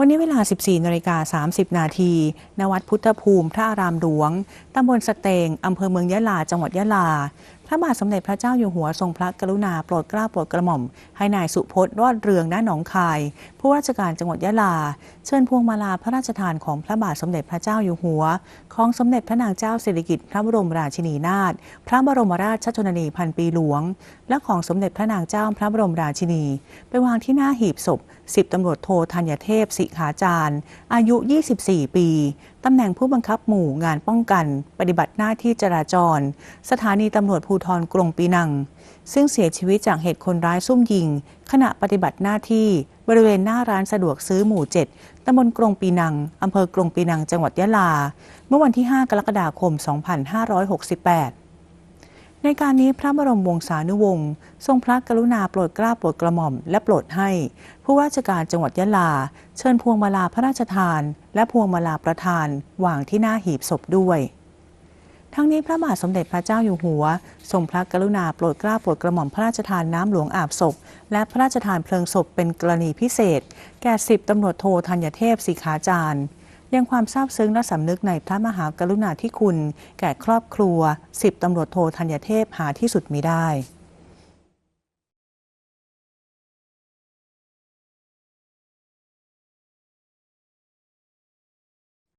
วันนี้เวลา 14นาฬิกา30 นาทีณวัดพุทธภูมิ พระอารามหลวง ตำบลสเตง อำเภอเมืองยะลา จังหวัดยะลา พระบาทสมเด็จพระเจ้าอยู่หัวทรงพระกรุณาโปรดเกล้าโปรดกระหม่อม ให้นายสุพจน์รอดเรืองณหนองคาย ผู้ราชการจังหวัดยะลา เชิญพวงมาลาพระราชทานของพระบาทสมเด็จพระเจ้าอยู่หัว ของสมเด็จพระนางเจ้าสิริกิติ์พระบรมราชินีนาถพระบรมราชชนนีพันปีหลวง และของสมเด็จพระนางเจ้าพระบรมราชินี ไปวางที่หน้าหีบศพสิบตำรวจโทธัญเทพสิขาจารย์ อายุ 24 ปีตำแหน่งผู้บังคับหมู่งานป้องกัน ปฏิบัติหน้าที่จราจร สถานีตำรวจภูธรกรงปีนัง ซึ่งเสียชีวิตจากเหตุคนร้ายซุ่มยิง ขณะปฏิบัติหน้าที่บริเวณหน้าร้านสะดวกซื้อหมู่ 7 ตำบลกรงปีนัง อำเภอกรงปีนัง จังหวัดยะลา เมื่อวันที่ 5 กรกฎาคม 2568 ในการนี้พระบรมวงศานุวงศ์ทรงพระกรุณาโปรดเกล้าโปรดกระหม่อมและโปรดให้ ผู้ว่าราชการจังหวัดยะลา เชิญพวงมาลาพระราชทาน และพวงมาลาประทานวางที่หน้าหีบศพด้วย ทั้งนี้พระบาทสมเด็จพระเจ้าอยู่หัว ทรงพระกรุณาโปรดเกล้าโปรดกระหม่อมพระราชทานน้ำหลวงอาบศพ และพระราชทานเพลิงศพเป็นกรณีพิเศษ แก่สิบตำรวจโทธัญเทพสิขาจารย์ ยังความซาบซึ้งและสำนึกในพระมหากรุณาธิคุณ แก่ครอบครัวสิบตำรวจโทธัญเทพหาที่สุดมิได้